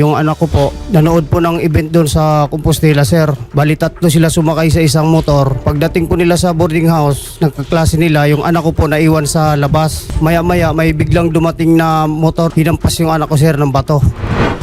Yung anak ko po, nanood po ng event doon sa Compostela, sir. Bali tatlo sila sumakay sa isang motor. Pagdating po nila sa boarding house, nagkaklase nila, yung anak ko po naiwan sa labas. Maya-maya, may biglang dumating na motor. Hinampas yung anak ko, sir, ng bato.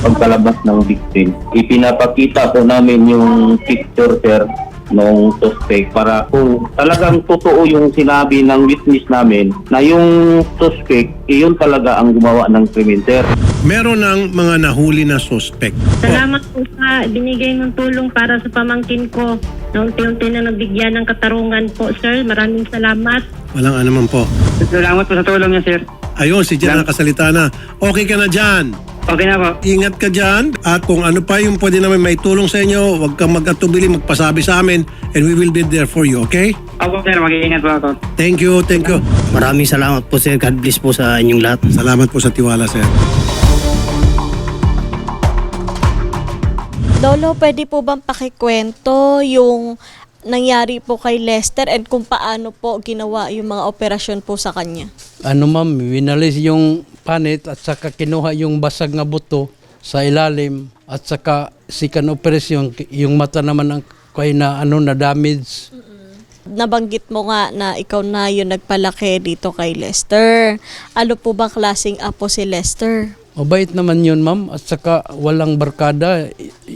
pagkalabas ng victim. Ipinapakita po namin yung picture, sir, nung suspect para kung talagang totoo yung sinabi ng witness namin na yung suspect, iyon talaga ang gumawa ng krimen, sir. Meron ng mga nahuli na suspect. Salamat po sa binigay ng tulong para sa pamangkin ko. Na unti-unti na nabigyan ng katarungan po, sir. Maraming salamat. Walang anuman po. Salamat po sa tulong niya, sir. Ayun, si Jan nakasalita na. Okay ka na dyan. Okay na po. Ingat ka dyan. At kung ano pa yung pwede namin may tulong sa inyo, huwag kang magkatubili, magpasabi sa amin. And we will be there for you, okay? Opo, sir. Mag-iingat po ako. Thank you, thank you. Maraming salamat po, sir. God bless po sa inyong lahat. Salamat po sa tiwala, sir. Lolo, pwede po bang pakikwento yung nangyari po kay Lester and kung paano po ginawa yung mga operasyon po sa kanya? ano ma'am, winalis yung panit at saka kinuha yung basag nga buto sa ilalim at saka sikan operasyon yung mata naman ang kay na ano na damage. Nabanggit mo nga na ikaw na yung nagpalaki dito kay Lester. Ano po bang klaseng apo si Lester? Mabait naman yun ma'am at saka walang barkada.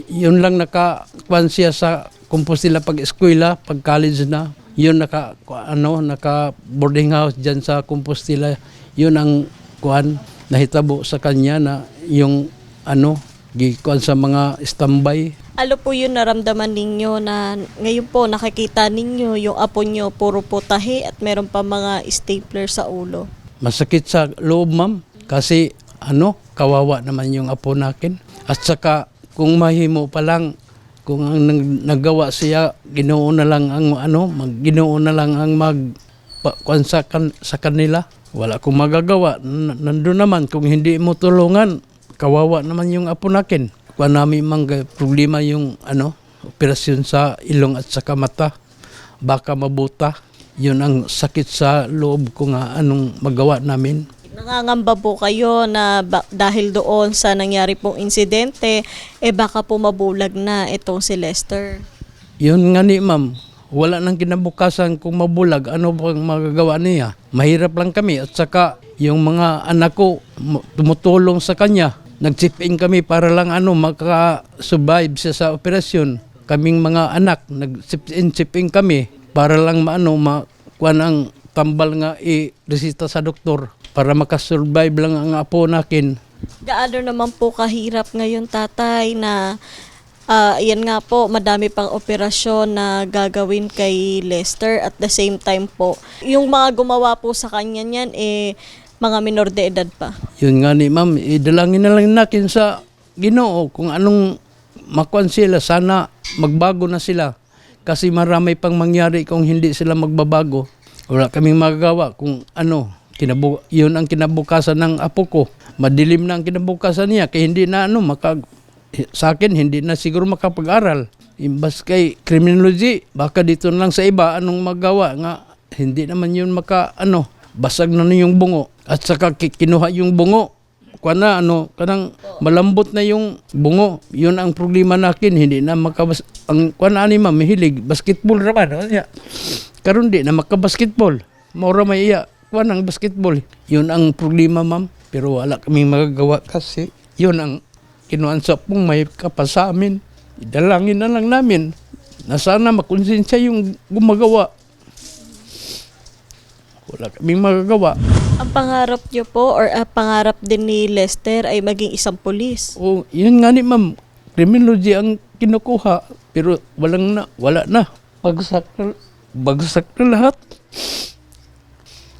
Yun lang nakakuan siya sa kumpostila pag eskwela, pag college na. Yun naka ano naka boarding house diyan sa kumpostila. Yun ang kuan nahitabo sa kanya na yung ano gikuan sa mga standby Ano po yung naramdaman ninyo na ngayon po nakikita ninyo yung apo nyo puro po tahi at meron pa mga stapler sa ulo? Masakit sa loob, ma'am. Kasi, ano, kawawa naman yung apo nakin. At saka, kung mahimo pa lang, kung ang nag- nagawa siya, ginoo na lang ang, ano, mag, ginoo na lang ang mag, pa, sa, kan, sa kanila. Wala akong magagawa. N- nandun naman, kung hindi mo tulungan, kawawa naman yung apo nakin. Kung namin mang problema yung, ano, operasyon sa ilong at saka mata baka mabuta. Yun ang sakit sa loob ko nga anong magawa namin. Nangangamba po kayo na ba- dahil doon sa nangyari pong insidente, eh baka po mabulag na itong si Lester. Yun nga ni ma'am, wala nang kinabukasan kung mabulag, ano bang magagawa niya? Mahirap lang kami at saka yung mga anak ko mu- tumutulong sa kanya. Nag-chip-in kami para lang ano maka-survive siya sa operasyon. Kaming mga anak, nag-chip-in chip-in kami para lang maano makuan ang tambal nga i-resita sa doktor para makasurvive lang ang apo nakin. Gaano naman po kahirap ngayon tatay na ah, yan nga po, madami pang operasyon na gagawin kay Lester at the same time po. Yung mga gumawa po sa kanya niyan, eh, mga minor de edad pa. Yun nga ni ma'am, idalangin na lang natin sa ginoo kung anong makuan sila. Sana magbago na sila. Kasi marami pang mangyari kung hindi sila magbabago. Wala kaming magagawa kung ano, kinabu yun ang kinabukasan ng apo ko. Madilim na ang kinabukasan niya kaya hindi na ano, maka, sa akin hindi na siguro makapag-aral. Imbas kay criminology, baka dito na lang sa iba anong magawa nga hindi naman yun maka ano, basag na na yung bungo at saka ki- kinuha yung bungo. Kuha na ano kanang malambot na yung bungo. Yun ang problema nakin hindi na makabas ang kuha na ani ma'am mahilig basketball raman ano niya. Karon di na makabasketball. Maura may iya kuha ng basketball. Yun ang problema ma'am pero wala kaming magagawa kasi yun ang kinuan sa pong may kapas sa amin. Idalangin na lang namin na sana makonsensya yung gumagawa wala kaming magagawa. Ang pangarap niyo po or ah, pangarap din ni Lester ay maging isang pulis. O, yun nga ni ma'am, criminology ang kinukuha. Pero walang na, wala na. Bagsak na, bagsak na lahat.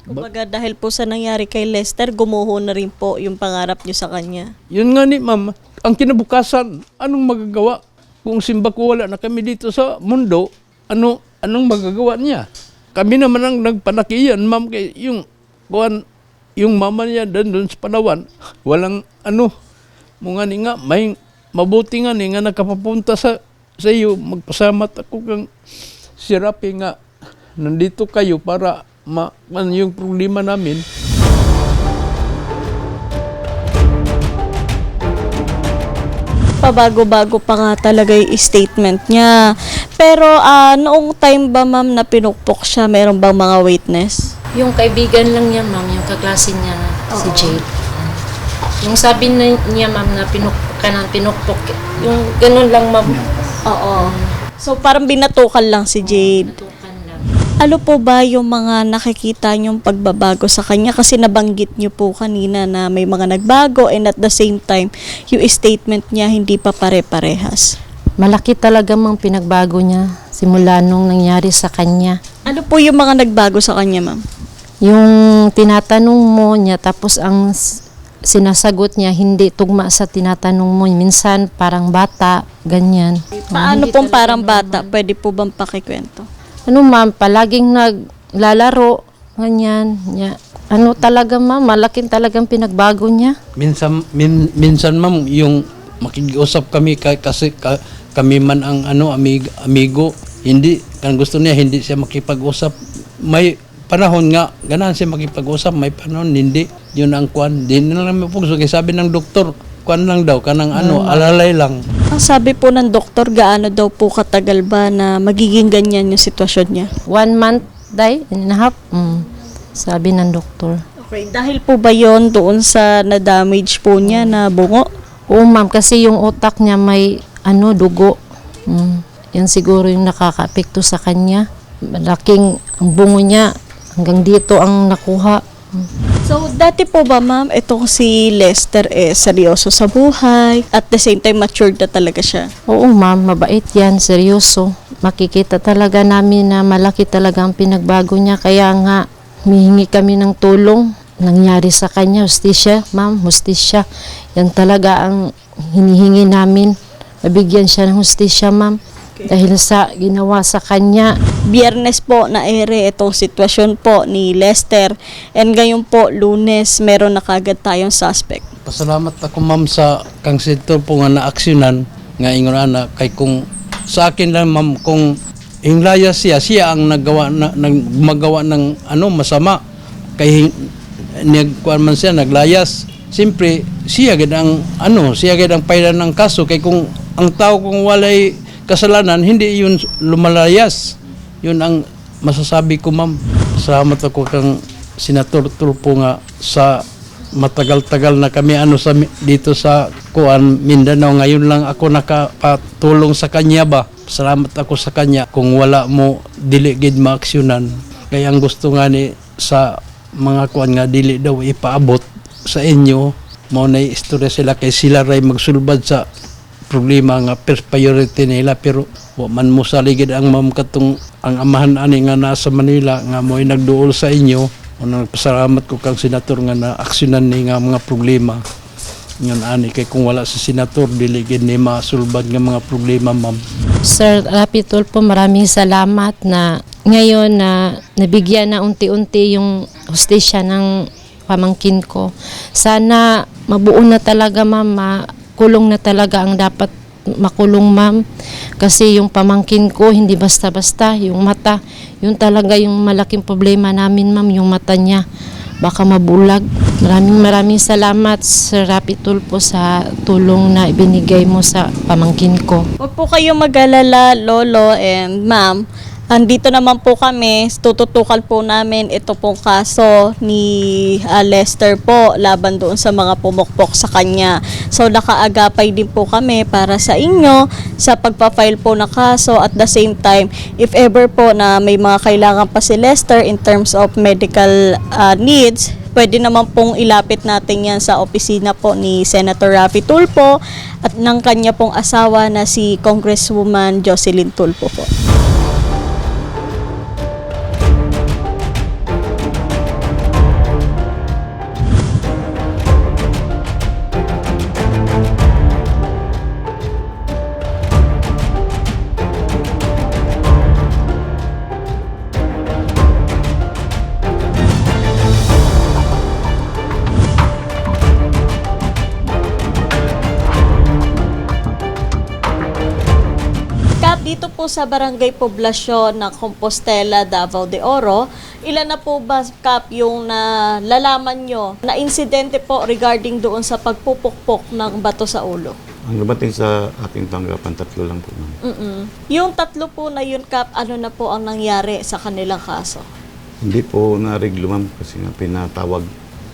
Kumbaga dahil po sa nangyari kay Lester, gumuho na rin po yung pangarap niyo sa kanya. Yun nga ni ma'am, ang kinabukasan, anong magagawa? Kung simba ko wala na kami dito sa mundo, ano, anong magagawa niya? Kami naman ang nagpanakiyan, ma'am, kay yung, kuwan, yung mama niya doon, sa Palawan, walang ano, mga ni nga, may mabuti nga ni nga nakapapunta sa sa iyo, magpasamat ako kang sirapi nga, nandito kayo para ma, man yung problema namin. pabago-bago pa nga talaga yung statement niya. Pero ah, noong time ba ma'am na pinukpok siya, meron bang mga witness? Yung kaibigan lang niya, ma'am, yung kaklase niya, si Jade. Yung sabi na niya, ma'am, na pinukpok ka ng pinukpok, yung ganun lang, ma'am. Oo. So parang binatukan lang si Jade. Tukan lang. Ano po ba yung mga nakikita niyong pagbabago sa kanya? Kasi nabanggit niyo po kanina na may mga nagbago and at the same time, yung statement niya hindi pa pare-parehas. Malaki talaga mang pinagbago niya simula nung nangyari sa kanya. Ano po yung mga nagbago sa kanya, ma'am? Yung tinatanong mo niya, tapos ang sinasagot niya, hindi tugma sa tinatanong mo. Minsan, parang bata, ganyan. Paano pong parang bata? Pwede po bang pakikwento? Ano ma'am, palaging naglalaro, ganyan. Niya. Ano talaga ma'am, malaking talagang pinagbago niya. Minsan, min, minsan ma'am, yung makikiusap kami kay, kasi ka- kami man ang ano amig, amigo, hindi kan gusto niya hindi siya makipag-usap. May panahon nga ganan siya makipag-usap, may panahon hindi. Yun ang kwan. Di na lang po kaya sabi ng doktor, kwan lang daw kanang ano, alalay lang. Ang sabi po ng doktor, gaano daw po katagal ba na magiging ganyan yung sitwasyon niya? One month, day, and a half. Mm, sabi ng doktor. Okay, dahil po ba yon doon sa na-damage po niya na bungo? Oo ma'am, kasi yung utak niya may ano, dugo. Mm, yan siguro yung nakaka-apekto sa kanya. Malaking ang bungo niya. Hanggang dito ang nakuha. Mm. So, dati po ba ma'am, itong si Lester eh seryoso sa buhay at the same time matured na talaga siya? Oo ma'am, mabait yan, seryoso. Makikita talaga namin na malaki talaga ang pinagbago niya. Kaya nga, mihingi kami ng tulong. Nangyari sa kanya, hustisya, ma'am, hustisya. Yan talaga ang hinihingi namin. Mabigyan siya ng hustisya, ma'am. Dahil sa ginawa sa kanya. Biyernes po na ere itong sitwasyon po ni Lester and ngayon po lunes meron na kagad tayong suspect. Pasalamat ako ma'am sa kang sektor po nga naaksyonan nga ingon ana kay kung sa akin lang ma'am kung hinglaya siya siya ang nagawa na, nagmagawa ng ano masama kay nagkuan man siya naglayas Siyempre, siya gid ang ano, siya gid ang pailan ng kaso kay kung ang tao kung walay kasalanan, hindi yun lumalayas. Yun ang masasabi ko, ma'am. Salamat ako kang Senator Tulpo nga sa matagal-tagal na kami ano sa dito sa Kuan Mindanao. Ngayon lang ako nakapatulong sa kanya ba? Salamat ako sa kanya. Kung wala mo dili gid maaksyonan. Kaya ang gusto nga ni sa mga kuan nga dili daw ipaabot sa inyo. Mo na istorya sila kay sila ray magsulbad sa problema nga first priority nila pero wa man mo saligid ang ma'am katong ang amahan ani nga nasa Manila nga mo'y nagduol sa inyo Unang nagpasalamat ko kang senator nga na aksyonan ni nga mga problema. Ngan ani kay kung wala sa senator dili gid ni masulbad nga mga problema ma'am. Sir Rapitol po, maraming salamat na ngayon na nabigyan na unti-unti yung hostisya ng pamangkin ko. Sana mabuo na talaga ma'am, makulong na talaga ang dapat makulong ma'am. Kasi yung pamangkin ko, hindi basta-basta. Yung mata, yun talaga yung malaking problema namin ma'am, yung mata niya. Baka mabulag. Maraming maraming salamat Sir Rapitol po sa tulong na ibinigay mo sa pamangkin ko. Huwag po kayong mag-alala, Lolo and Ma'am. Andito naman po kami, tututukan po namin ito pong kaso ni ah, Lester po laban doon sa mga pumukpok sa kanya. So nakaagapay din po kami para sa inyo sa pagpa-file po ng kaso at the same time if ever po na may mga kailangan pa si Lester in terms of medical ah, needs, pwede naman pong ilapit natin yan sa opisina po ni Senator Rafi Tulpo at ng kanya pong asawa na si Congresswoman Jocelyn Tulpo po. Po sa Barangay Poblasyon ng Compostela, Davao de Oro, ilan na po ba, Kap, yung nalalaman nyo na insidente po regarding doon sa pagpupukpok ng bato sa ulo? Ang dumating sa ating tanggapan, tatlo lang po, ma'am. Mm-mm. Yung tatlo po na yun, Kap, ano na po ang nangyari sa kanilang kaso? Hindi po nariglo, ma'am, kasi nga pinatawag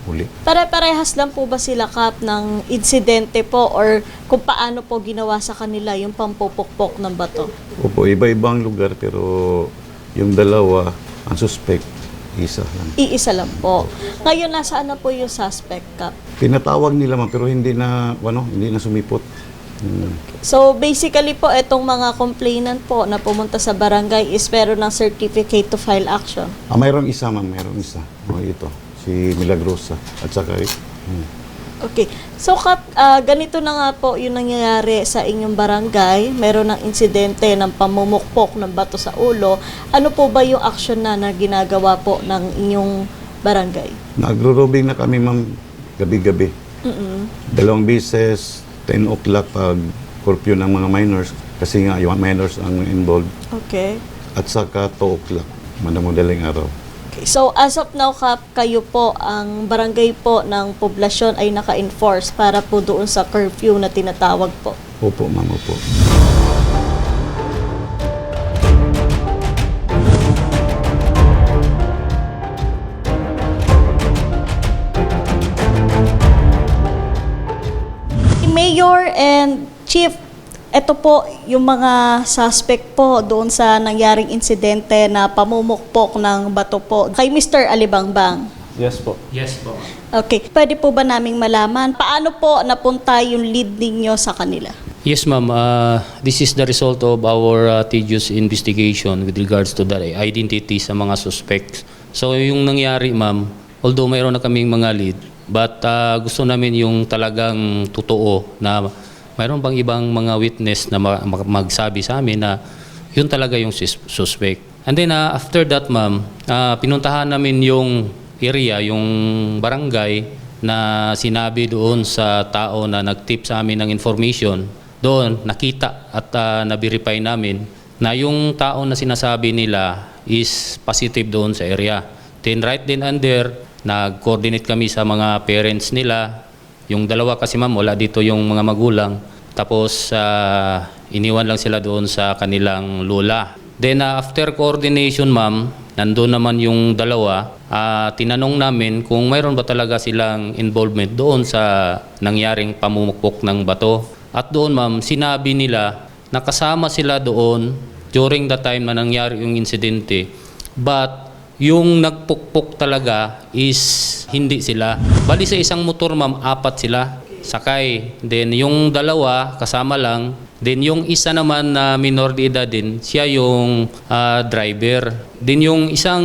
uli. Pare-parehas lang po ba sila, Kap, ng insidente po or kung paano po ginawa sa kanila yung pampupukpok ng bato? Opo, iba-ibang lugar, pero yung dalawa, ang suspect, isa lang. Iisa lang po. Ngayon, nasaan na po yung suspect, Kap? Pinatawag nila, ma'am, pero hindi na, ano, hindi na sumipot. Hmm. So basically po, itong mga complainant po na pumunta sa barangay is meron ng certificate to file action. Ah, mayroong isa, ma'am, mayroong isa. Oh, ito, si Milagrosa. At saka, hmm. Okay. So Kap, ah, ganito na nga po yung nangyayari sa inyong barangay. Meron ng insidente ng pamumukpok ng bato sa ulo. Ano po ba yung action na na ginagawa po ng inyong barangay? Nagro-robing na kami, ma'am, gabi-gabi. Mm-mm. Dalawang beses, 10 o'clock pag curfew ng mga minors, kasi nga yung minors ang involved. Okay. At saka 2 o'clock, madaling araw. Okay. So as of now, Kap, kayo po, ang barangay po ng poblasyon ay naka-enforce para po doon sa curfew na tinatawag po. Opo, ma'am, opo. Mayor and Chief, ito po yung mga suspect po doon sa nangyaring insidente na pamumukpok ng bato po kay Mr. Alibangbang. Yes po. Yes po. Okay, pwede po ba naming malaman paano po napunta yung lead ninyo sa kanila? Yes, ma'am. Uh, this is the result of our uh, tedious investigation with regards to the identity sa mga suspects. So, yung nangyari, ma'am, although mayroon na kaming mga lead, but uh, gusto namin yung talagang totoo na mayroon bang ibang mga witness na ma- ma- magsabi sa amin na yun talaga yung sus- suspect. And then uh, after that, ma'am, uh, pinuntahan namin yung area, yung barangay na sinabi doon sa tao na nag-tip sa amin ng information. Doon, nakita at uh, na-verify namin na yung tao na sinasabi nila is positive doon sa area. Then right then and there, nag-coordinate kami sa mga parents nila. Yung dalawa kasi ma'am, wala dito yung mga magulang. Tapos ah, iniwan lang sila doon sa kanilang lula. Then ah, after coordination ma'am, nandun naman yung dalawa. Ah, tinanong namin kung mayroon ba talaga silang involvement doon sa nangyaring pamumukpok ng bato. At doon ma'am, sinabi nila na kasama sila doon during the time na nangyari yung insidente. But yung nagpukpok talaga is hindi sila. Bali sa isang motor ma'am, apat sila sakay. Then yung dalawa kasama lang. Then yung isa naman na minor de edad din, siya yung ah, driver. Then yung isang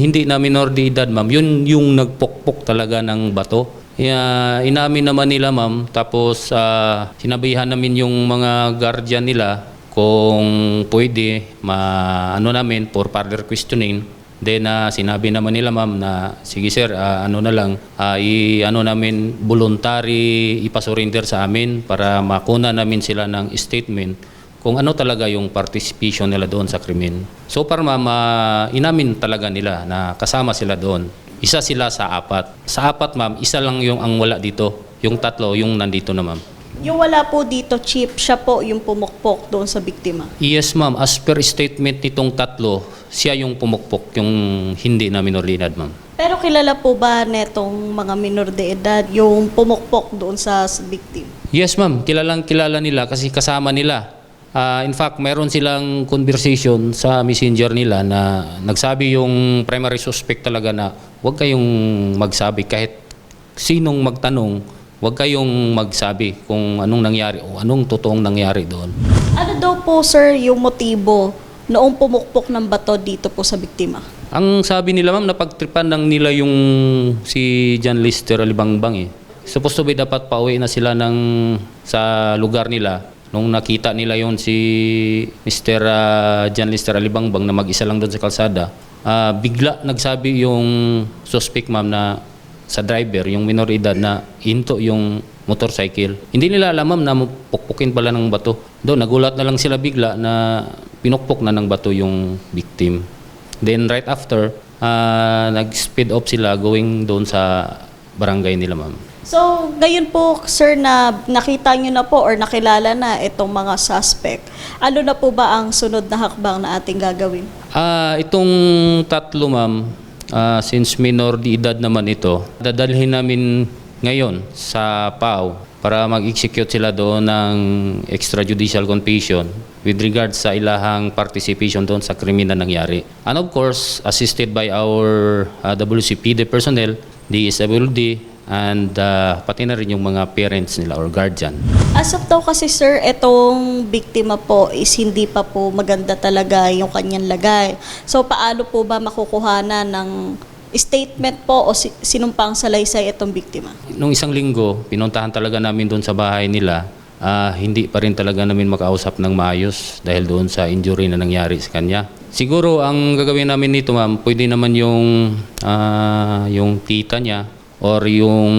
hindi na minor de edad ma'am, yun yung nagpukpok talaga ng bato. Yeah, inamin naman nila ma'am, tapos ah, sinabihan namin yung mga guardian nila kung pwede ma ano namin for further questioning Then ah, sinabi naman nila ma'am na sige sir, ah, ano na lang ah, i ano namin voluntary ipasurrender sa amin para makuna namin sila ng statement kung ano talaga yung participation nila doon sa krimen. So para ma'am, ah, inamin talaga nila na kasama sila doon. Isa sila sa apat. Sa apat ma'am, isa lang yung ang wala dito. Yung tatlo, yung nandito na ma'am. Yung wala po dito, Chief, siya po yung pumukpok doon sa biktima. Yes ma'am, as per statement nitong tatlo, siya yung pumukpok, yung hindi na minor de edad ma'am. Pero kilala po ba netong mga minor de edad yung pumukpok doon sa victim? Yes ma'am, kilalang kilala nila kasi kasama nila. Ah, in fact, mayroon silang conversation sa messenger nila na nagsabi yung primary suspect talaga na huwag kayong magsabi kahit sinong magtanong, huwag kayong magsabi kung anong nangyari o anong totoong nangyari doon. Ano daw po, sir, yung motibo noong pumukpok ng bato dito po sa biktima? Ang sabi nila ma'am, napagtripan lang nila yung si John Lister Alibangbang eh. Supposed to be dapat pauwi na sila ng, sa lugar nila. Nung nakita nila yon si Mr. ah, John Lister Alibangbang na mag-isa lang doon sa kalsada, ah, bigla nagsabi yung suspect ma'am na sa driver, yung minor edad na into yung motorcycle. Hindi nila alam ma'am na pukpukin pala ng bato. Doon, nagulat na lang sila bigla na pinukpok na ng bato yung victim. Then right after, ah, nag-speed up sila going doon sa barangay nila ma'am. So, ngayon po, sir, na nakita nyo na po or nakilala na itong mga suspect, ano na po ba ang sunod na hakbang na ating gagawin? Ah, itong tatlo ma'am, ah, since minor de edad naman ito, dadalhin namin ngayon sa PAO para mag-execute sila doon ng extrajudicial confession with regards sa ilahang participation doon sa kriminal nangyari. And of course, assisted by our ah, WCPD personnel, DSWD, and ah, pati na rin yung mga parents nila or guardian. As of daw kasi sir, itong biktima po is hindi pa po maganda talaga yung kanyang lagay. So paano po ba makukuhanan ng statement po o si- sinumpang salaysay itong biktima? Nung isang linggo, pinuntahan talaga namin doon sa bahay nila. Ah, hindi pa rin talaga namin makausap ng maayos dahil doon sa injury na nangyari sa kanya. Siguro ang gagawin namin nito ma'am, pwede naman yung, ah, yung tita niya or yung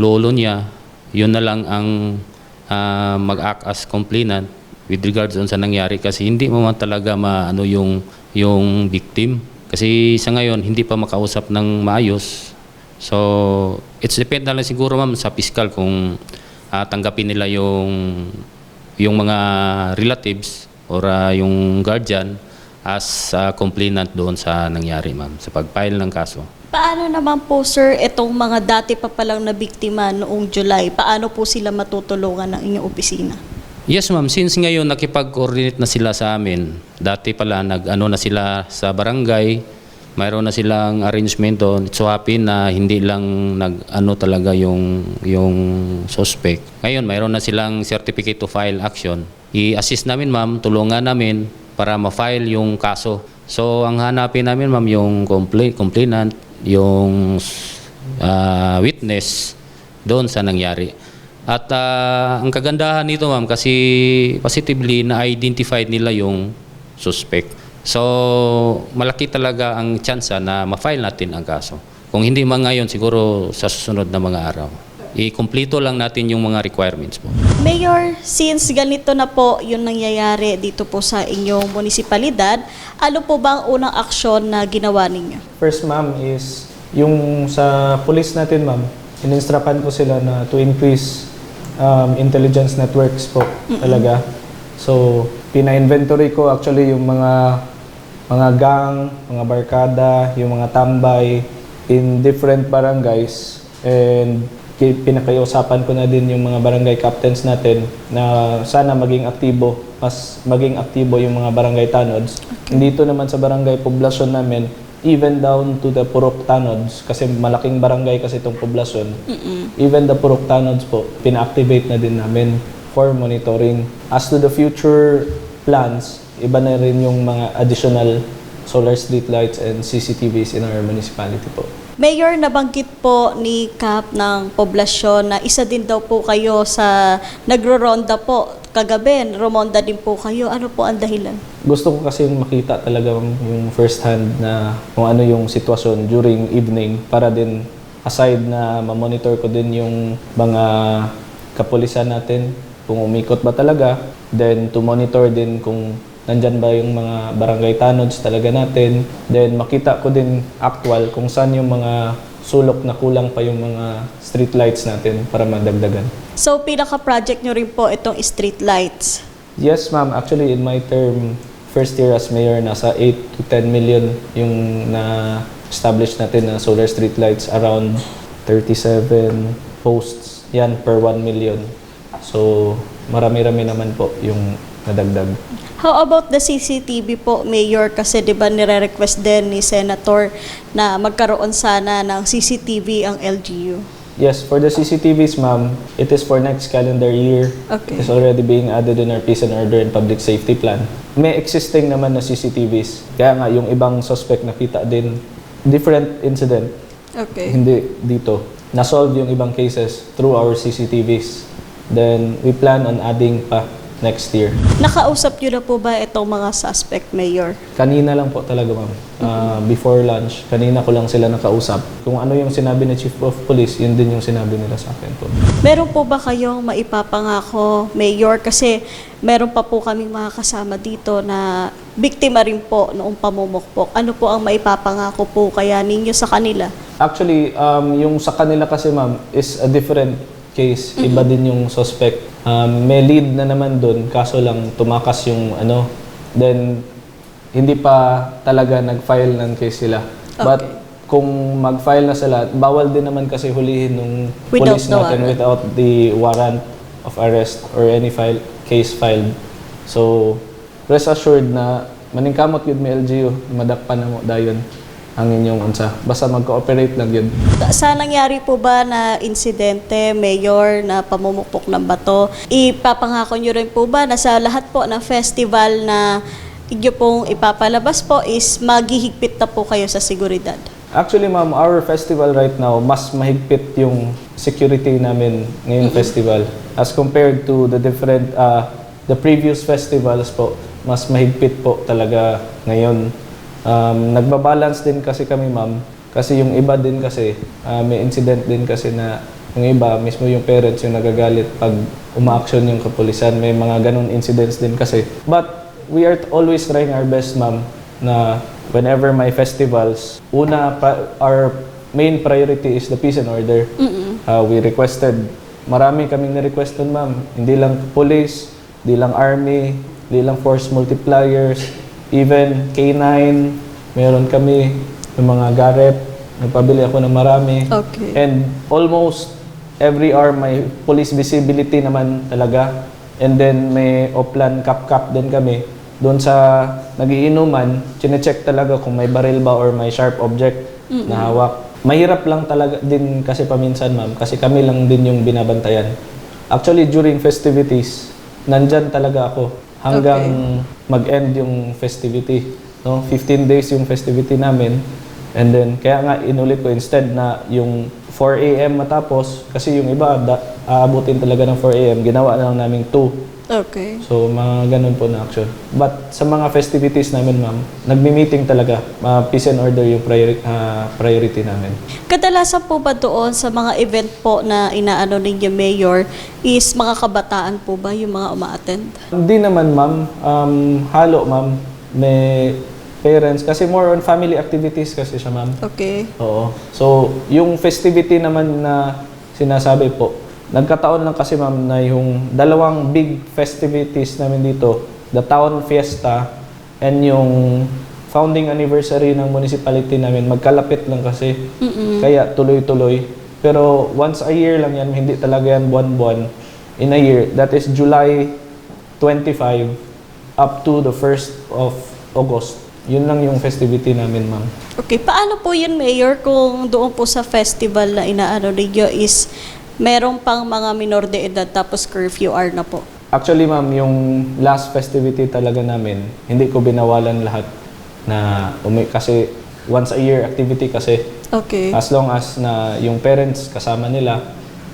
lolo niya, yun na lang ang ah, mag-act as complainant with regards doon sa nangyari kasi hindi mo man talaga maano yung yung victim kasi sa ngayon hindi pa makausap ng maayos So, it's depend na lang siguro ma'am sa fiscal kung ah, tanggapin nila yung yung mga relatives or ah, yung guardian as ah, complainant doon sa nangyari ma'am sa pag-file ng kaso. Paano naman po sir itong mga dati pa palang na biktima noong July? Paano po sila matutulungan ng inyong opisina? Yes ma'am, since ngayon nakipag-coordinate na sila sa amin, dati pala nag-ano na sila sa barangay, mayroon na silang arrangement doon. It's so happy na hindi lang nag-ano talaga yung, yung suspect. Ngayon, mayroon na silang certificate to file action. I-assist namin ma'am, tulungan namin para ma-file yung kaso. So, ang hanapin namin ma'am yung compla- complainant, yung ah, witness doon sa nangyari. At ah, ang kagandahan nito ma'am kasi positively na-identified nila yung suspect. So malaki talaga ang tsansa na ma-file natin ang kaso. Kung hindi man ngayon siguro sa susunod na mga araw. I-kumplito lang natin yung mga requirements po. Mayor, since ganito na po yung nangyayari dito po sa inyong munisipalidad, ano po ba ang unang aksyon na ginawa ninyo? First, ma'am, is yung sa police natin, ma'am, ininstrapan ko sila na to increase um, intelligence networks po talaga. So, pina-inventory ko actually yung mga mga gang, mga barkada, yung mga tambay in different barangays and ki- pinakaiusapan ko na din yung mga barangay captains natin na sana maging aktibo, mas maging aktibo yung mga barangay tanods. Dito naman sa barangay poblasyon namin, even down to the Purok Tanods, kasi malaking barangay kasi itong poblasyon, even the Purok Tanods po, pina-activate na din namin for monitoring. As to the future plans, iba na rin yung mga additional solar street lights and CCTVs in our municipality po. Mayor, nabanggit po ni Kap ng poblasyon na isa din daw po kayo sa nagro-ronda po. Kagabi, rumonda din po kayo. Ano po ang dahilan? Gusto ko kasi makita talaga yung first hand na kung ano yung sitwasyon during evening para din aside na ma-monitor ko din yung mga kapulisan natin kung umikot ba talaga then to monitor din kung nandyan ba yung mga barangay tanods talaga natin then makita ko din actual kung saan yung mga sulok na kulang pa yung mga street lights natin para madagdagan. So, pinaka-project nyo rin po itong street lights. Yes, ma'am. Actually, in my term, first year as mayor, nasa 8 to 10 million yung na-establish natin na solar street lights around 37 posts. Yan, per 1 million. So, marami-rami naman po yung nadagdag. How about the CCTV po, Mayor? Kasi di ba nire-request din ni Senator na magkaroon sana ng CCTV ang LGU? Yes, for the CCTVs, ma'am, it is for next calendar year. Okay. It's already being added in our peace and order and public safety plan. May existing naman na CCTVs. Kaya nga, yung ibang suspect nakita din, different incident, Okay. hindi dito. Na-solve yung ibang cases through our CCTVs. Then, we plan on adding pa next year. Nakausap niyo na po ba itong mga suspect, Mayor? Kanina lang po talaga ma'am. Ah, before lunch, kanina ko lang sila nakausap. Kung ano yung sinabi ni Chief of Police, yun din yung sinabi nila sa akin po. Meron po ba kayong maipapangako, Mayor? Kasi meron pa po kaming mga kasama dito na biktima rin po noong pamumukpok. Ano po ang maipapangako po kaya ninyo sa kanila? Actually, um, yung sa kanila kasi ma'am is a different case. Iba din yung suspect. Um, may lead na naman doon, kaso lang tumakas yung ano. Then, hindi pa talaga nag-file ng case sila. But kung mag-file na sila, bawal din naman kasi hulihin Without police natin warrant. without the warrant of arrest or any file case filed. So, rest assured na maningkamot yun may LGU, madakpan na mo dayon ang inyong unsa. Basta mag-cooperate lang yun. Sa nangyari po ba na insidente, Mayor, na pamumukpok ng bato, ipapangako nyo rin po ba na sa lahat po ng festival na inyo pong ipapalabas po is maghihigpit na po kayo sa seguridad? Actually, ma'am, our festival right now, mas mahigpit yung security namin ngayong festival. As compared to the different, uh, the previous festivals po, mas mahigpit po talaga ngayon. Um, nagbabalance din kasi kami, ma'am. Kasi yung iba din kasi, uh, may incident din kasi na yung iba, mismo yung parents yung nagagalit pag umaaksyon yung kapulisan. May mga ganun incidents din kasi. But we are always trying our best, ma'am, na whenever may festivals, una, our main priority is the peace and order. Uh, we requested, marami kaming na-request nun, ma'am. Hindi lang police, hindi lang army, hindi lang force multipliers, even K9, meron kami, yung mga garep, nagpabili ako ng marami. Okay. And almost every hour may police visibility naman talaga. And then may Oplan Cap-Cap din kami. Doon sa nagiinuman, chinecheck talaga kung may baril ba or may sharp object na hawak. Mahirap lang talaga din kasi paminsan ma'am, kasi kami lang din yung binabantayan. Actually, during festivities, nandyan talaga ako hanggang mag-end yung festivity. No? 15 days yung festivity namin. And then, kaya nga inulit ko instead na yung 4 a.m. matapos, kasi yung iba, da, aabutin talaga ng 4 a.m., ginawa na lang namin 2. Okay. So, mga ganun po na action. But sa mga festivities namin, ma'am, nagmi-meeting talaga. Uh, peace and order yung priori- ah, priority namin. Kadalasan po ba doon sa mga event po na inaano ninyo, Mayor, is mga kabataan po ba yung mga umaattend? Hindi naman, ma'am. Um, halo, ma'am. May parents. Kasi more on family activities kasi siya, ma'am. Okay. Oo. So, yung festivity naman na sinasabi po, nagkataon lang kasi ma'am na yung dalawang big festivities namin dito, the Town Fiesta and yung founding anniversary ng municipality namin, magkalapit lang kasi. Kaya tuloy-tuloy. Pero once a year lang yan, hindi talaga yan buwan-buwan. In a year, that is July 25 up to the 1st of August. Yun lang yung festivity namin, ma'am. Okay, paano po yun, Mayor, kung doon po sa festival na inaano ninyo is meron pang mga minor de edad tapos curfew hour na po? Actually, ma'am, yung last festivity talaga namin, hindi ko binawalan lahat na umi kasi once a year activity kasi Okay. as long as na yung parents kasama nila.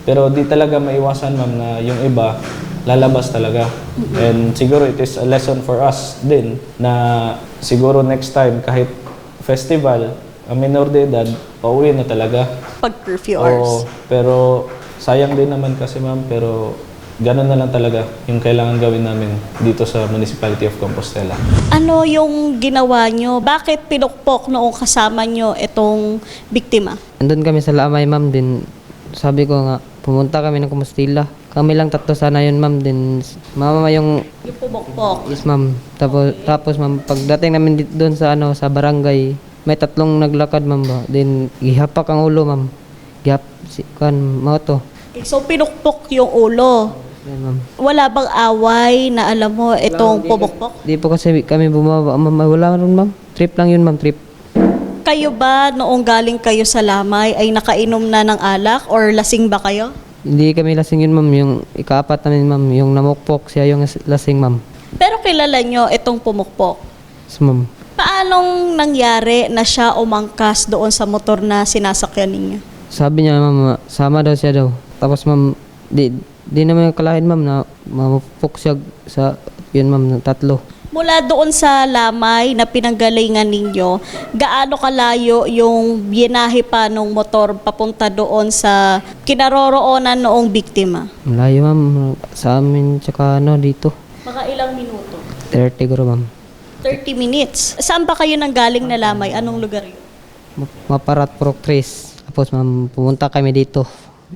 Pero di talaga maiwasan, ma'am, na yung iba lalabas talaga. And siguro it is a lesson for us din na siguro next time kahit festival, ang minor de edad, pauwi na talaga. Pag curfew Oo, hours. pero sayang din naman kasi ma'am, pero ganun na lang talaga yung kailangan gawin namin dito sa Municipality of Compostela. Ano yung ginawa nyo? Bakit pinukpok noong kasama nyo itong biktima? Andun kami sa Lamay, ma'am, din sabi ko nga, pumunta kami ng Kumastila. Kami lang tatlo sana yun, ma'am, din mama yung Yung pumukpok. is, ma'am. Tapos, tapos ma'am, pagdating namin dito doon sa, ano, sa barangay, may tatlong naglakad, ma'am, ba? Din, gihapak ang ulo, ma'am. Gihap, si, kan, mga to. So, pinukpok yung ulo. Yan, ma'am. Wala bang away na alam mo itong pumukpok? Di po kasi kami bumaba, ma'am. Wala rin, ma'am. Trip lang yun, ma'am, trip. Kayo ba, noong galing kayo sa lamay, ay nakainom na ng alak or lasing ba kayo? Hindi kami lasing yun, ma'am. Yung ikaapat namin, ma'am. Yung namukpok, siya yung lasing, ma'am. Pero kilala nyo itong pumukpok. So, ma'am. Paanong nangyari na siya umangkas doon sa motor na sinasakyan ninyo? Sabi niya, ma'am, sama daw siya daw. Tapos, ma'am, di, di naman yung kalahin, ma'am, na mamupok siya sa yun ma'am tatlo. Mula doon sa lamay na pinanggalingan ninyo, gaano kalayo yung binahe pa ng motor papunta doon sa kinaroroonan noong biktima? Malayo ma'am sa amin tsaka ano dito. Mga ilang minuto? 30 guro ma'am. 30 minutes. Saan ba kayo nanggaling na lamay? Anong lugar yun? Ma- Maparat Proctris. Tapos ma'am pumunta kami dito.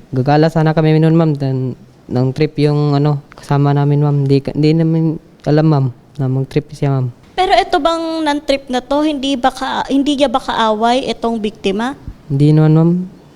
Gagala sana kami noon ma'am dan ng trip yung ano kasama namin ma'am. Di, di namin alam ma'am na mag-trip siya ma'am. Pero ito bang non-trip na to, hindi ba ka, hindi niya ba kaaway itong biktima? Hindi naman ma'am.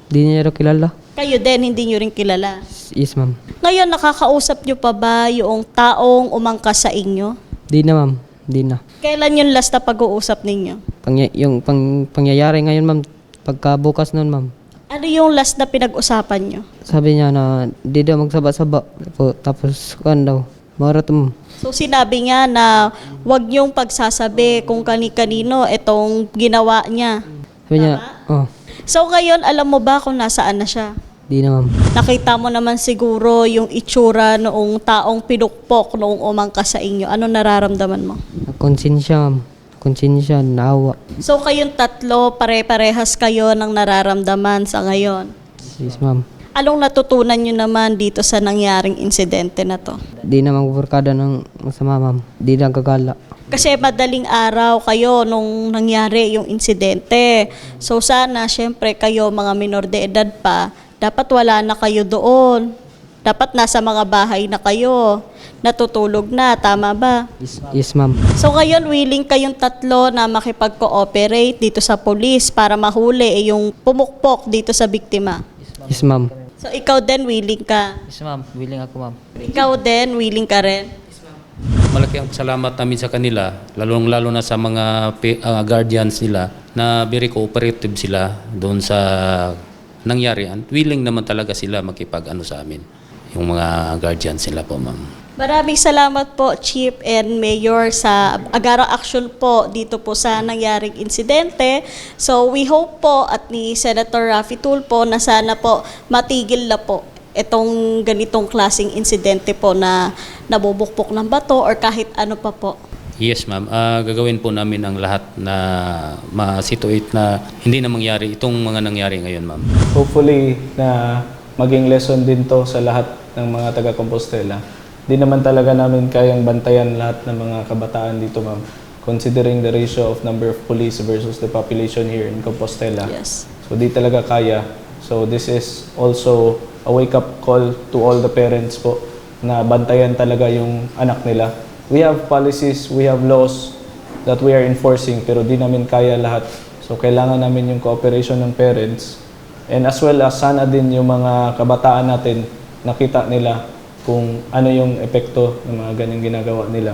Hindi niya raw kilala. Kayo din, hindi niyo rin kilala. Yes ma'am. Ngayon, nakakausap niyo pa ba yung taong umangkas sa inyo? Di na ma'am. Di na. Kailan yung last na pag-uusap ninyo? Pang, yung pang, pangyayari ngayon ma'am. Pagka bukas noon ma'am. Ano yung last na pinag-usapan nyo? Sabi niya na di daw magsaba-saba. Po- Tapos kuan daw. Marat ma'am. So sinabi niya na wag niyong pagsasabi kung kani-kanino itong ginawa niya. Sabi niya, oh, So ngayon, alam mo ba kung nasaan na siya? di na ma'am. Nakita mo naman siguro yung itsura noong taong pinukpok noong umangkas sa inyo. Ano nararamdaman mo? Konsensya ma'am. Konsensya, naawa. So kayong tatlo, pare-parehas kayo ng nararamdaman sa ngayon. Yes ma'am. Anong natutunan nyo naman dito sa nangyaring insidente na to? Di na magburkada ng masama ma'am. Di na gagala. Kasi madaling araw kayo nung nangyari yung insidente. So sana, syempre kayo mga minor de edad pa, dapat wala na kayo doon. Dapat nasa mga bahay na kayo. Natutulog na, tama ba? Yes, yes ma'am. So ngayon, willing kayong tatlo na makipag-cooperate dito sa police para mahuli eh, yung pumukpok dito sa biktima. Yes ma'am. So ikaw din, willing ka. Yes ma'am. Willing ako ma'am. Ikaw din, willing ka rin. Malaki ang salamat namin sa kanila, lalong-lalo na sa mga pe- ah, guardians nila na very cooperative sila doon sa nangyari. And willing naman talaga sila makipag-ano sa amin, yung mga guardians nila po, ma'am. Maraming salamat po, Chief and Mayor, sa agarang action po dito po sa nangyaring insidente. So we hope po at ni Senator Raffy Tulfo na sana po matigil na po itong ganitong klasing insidente po na nabubukpok ng bato or kahit ano pa po. Yes, ma'am. Ah, gagawin po namin ang lahat na ma-situate na hindi na mangyari itong mga nangyari ngayon, ma'am. Hopefully na maging lesson din to sa lahat ng mga taga Compostela. Di naman talaga namin kayang bantayan lahat ng mga kabataan dito, ma'am. Considering the ratio of number of police versus the population here in Compostela. Yes. So di talaga kaya. So this is also a wake-up call to all the parents po na bantayan talaga yung anak nila. We have policies, we have laws that we are enforcing pero di namin kaya lahat. So kailangan namin yung cooperation ng parents and as well as sana din yung mga kabataan natin nakita nila kung ano yung epekto ng mga ganyang ginagawa nila.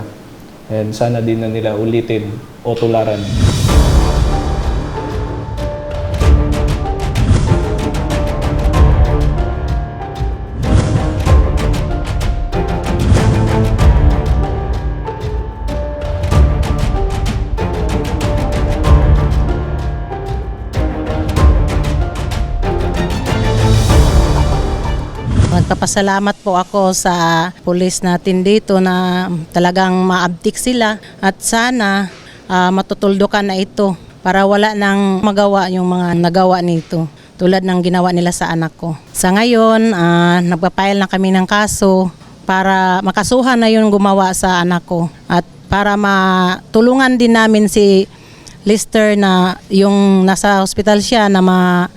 And sana din na nila ulitin o tularan. Magpapasalamat po ako sa pulis natin dito na talagang maabtik sila at sana ah, matutuldukan na ito para wala nang magawa yung mga nagawa nito tulad ng ginawa nila sa anak ko. Sa ngayon, ah, nagpapile na kami ng kaso para makasuhan na yung gumawa sa anak ko at para matulungan din namin si Lister na yung nasa hospital siya na ma,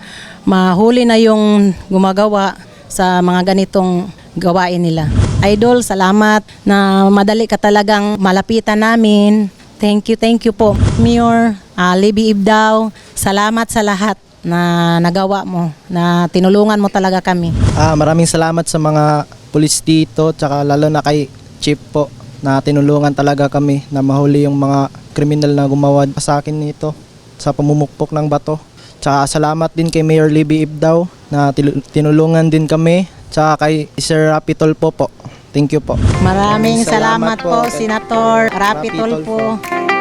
mahuli na yung gumagawa sa mga ganitong gawain nila. Idol, salamat na madali ka talagang malapitan namin. Thank you, thank you po. Mayor, uh, Libby Ibdaw, salamat sa lahat na nagawa mo, na tinulungan mo talaga kami. Ah, maraming salamat sa mga pulis dito, tsaka lalo na kay Chief po na tinulungan talaga kami na mahuli yung mga kriminal na gumawa sa akin nito sa pamumukpok ng bato. Tsaka salamat din kay Mayor Libby Ibdaw na tinulungan din kami. Tsaka kay Sir Rapi Tolpo po. Thank you po. Maraming salamat, Salamat po po, Senator Rapi Rapi Tulfo. Tulfo.